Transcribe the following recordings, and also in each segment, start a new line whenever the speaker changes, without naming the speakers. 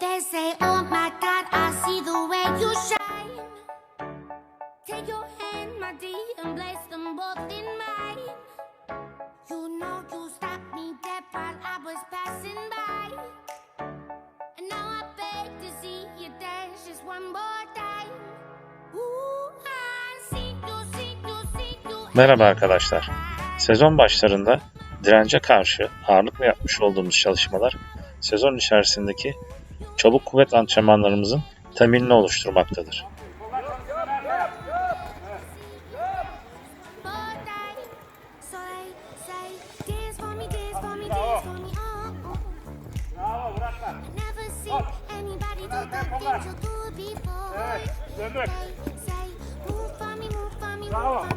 They say, Oh my God, I see the way you shine.
Merhaba arkadaşlar. Sezon başlarında dirence karşı ağırlıkla yapmış olduğumuz çalışmalar sezon içerisindeki çabuk kuvvet antrenmanlarımızın temelini oluşturmaktadır.
more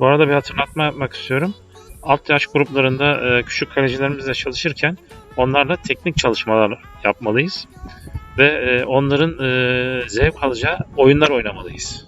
Bu arada bir hatırlatma yapmak istiyorum. Alt yaş gruplarında e, küçük kalecilerimizle çalışırken onlarla teknik çalışmalar yapmalıyız. Ve e, onların e, zevk alacağı oyunlar oynamalıyız.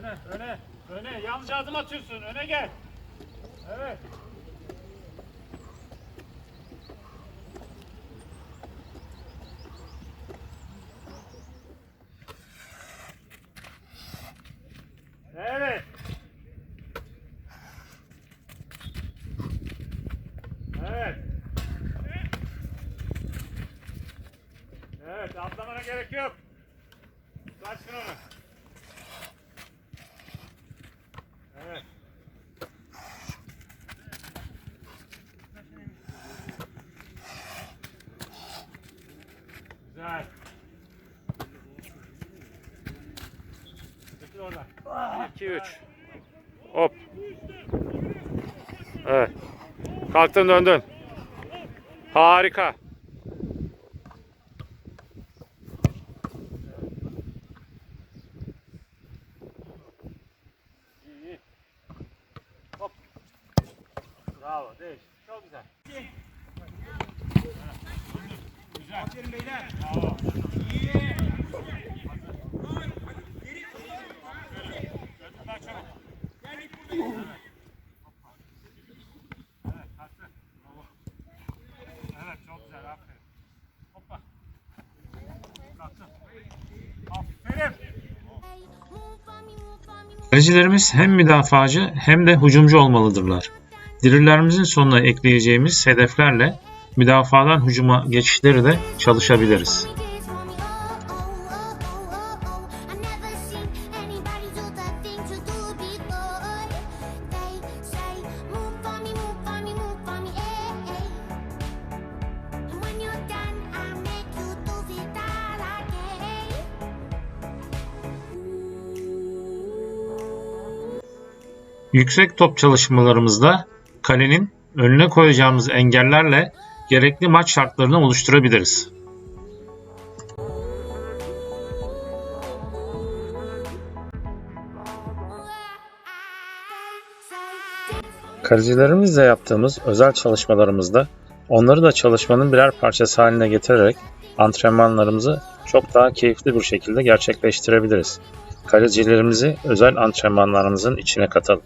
Öne, öne, öne. Yanlış adım atıyorsun. Öne gel. Evet. Evet. Evet. Evet, atlamana gerek yok. Kaçsın onu. Evet. Güzel. Çekil oradan. 2 3. Hop. Evet. Kalktın döndün. Harika.
5.
Kalecilerimiz hem müdafacı hem de hücumcu olmalıdırlar. Drillerimizin sonuna ekleyeceğimiz hedeflerle müdafadan hücuma geçişleri de çalışabiliriz. Yüksek top çalışmalarımızda kalenin önüne koyacağımız engellerle gerekli maç şartlarını oluşturabiliriz. Kalecilerimizle yaptığımız özel çalışmalarımızda onları da çalışmanın birer parçası haline getirerek antrenmanlarımızı çok daha keyifli bir şekilde gerçekleştirebiliriz. Kalecilerimizi özel antrenmanlarımızın içine katalım.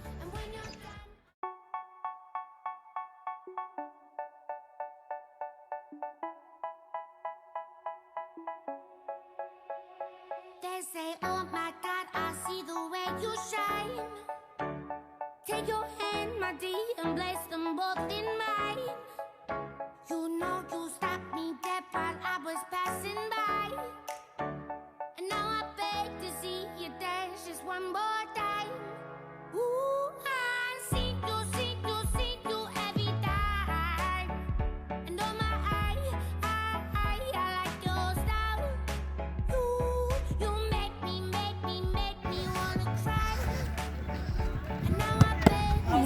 They say, Oh my God, I see the way you shine. Take your hand, my dear, and place them both in mine.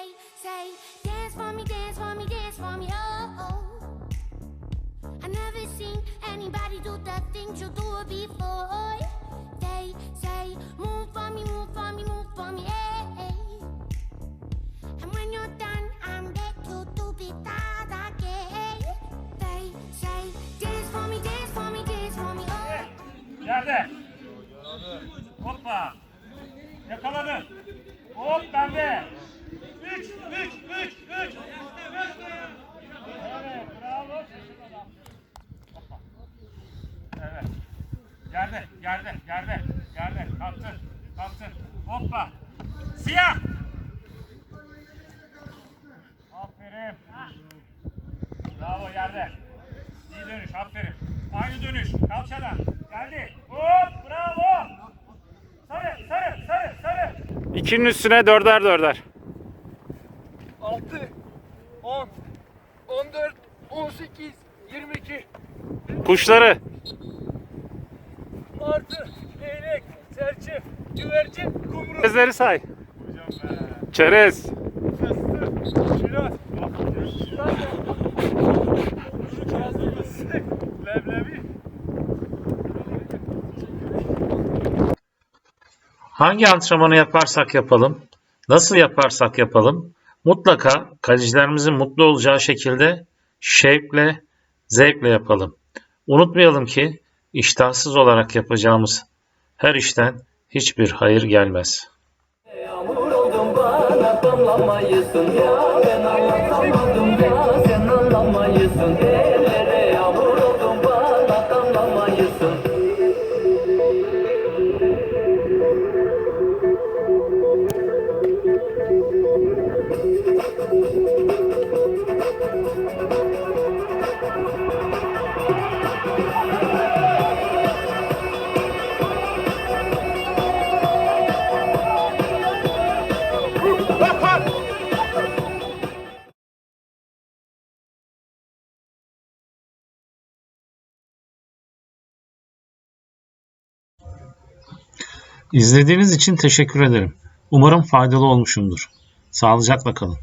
They say, dance for me, dance for me, dance for me. Oh, oh. I never seen anybody do the things you do before. They say, move for me, move for me, move for me. Hey, hey. And when you're done, I'm back to be that again. They say, dance for me, dance for me, dance for me. Oh.
Yerde. Hoppa. Yakaladı. Hop bende. Üç, üç, üç, üç. Evet, bravo. Şaşırmadan. Hoppa. Evet. Yerde, yerde, yerde, yerde. Kalktın, kalktın. Hoppa. Siyah. Aferin. Bravo yerde. İyi dönüş, aferin. Aynı dönüş. Kalçadan. Geldi. Hop, bravo. Sarı, sarı, sarı, sarı.
İkinin üstüne dörder dörder.
6, 10, 14, 18, 22,
Kuşları.
Martı, leylek, serçe, güvercin, kumru,
Çerezleri say. Çerez.
fıstık, şiraz, leblebi,
Hangi antrenmanı yaparsak yapalım, nasıl yaparsak yapalım, mutlaka kalecilerimizin mutlu olacağı şekilde şevkle, zevkle yapalım. Unutmayalım ki iştahsız olarak yapacağımız her işten hiçbir hayır gelmez.
Bana damlamayısın
İzlediğiniz için teşekkür ederim. Umarım faydalı olmuşumdur. Sağlıcakla kalın.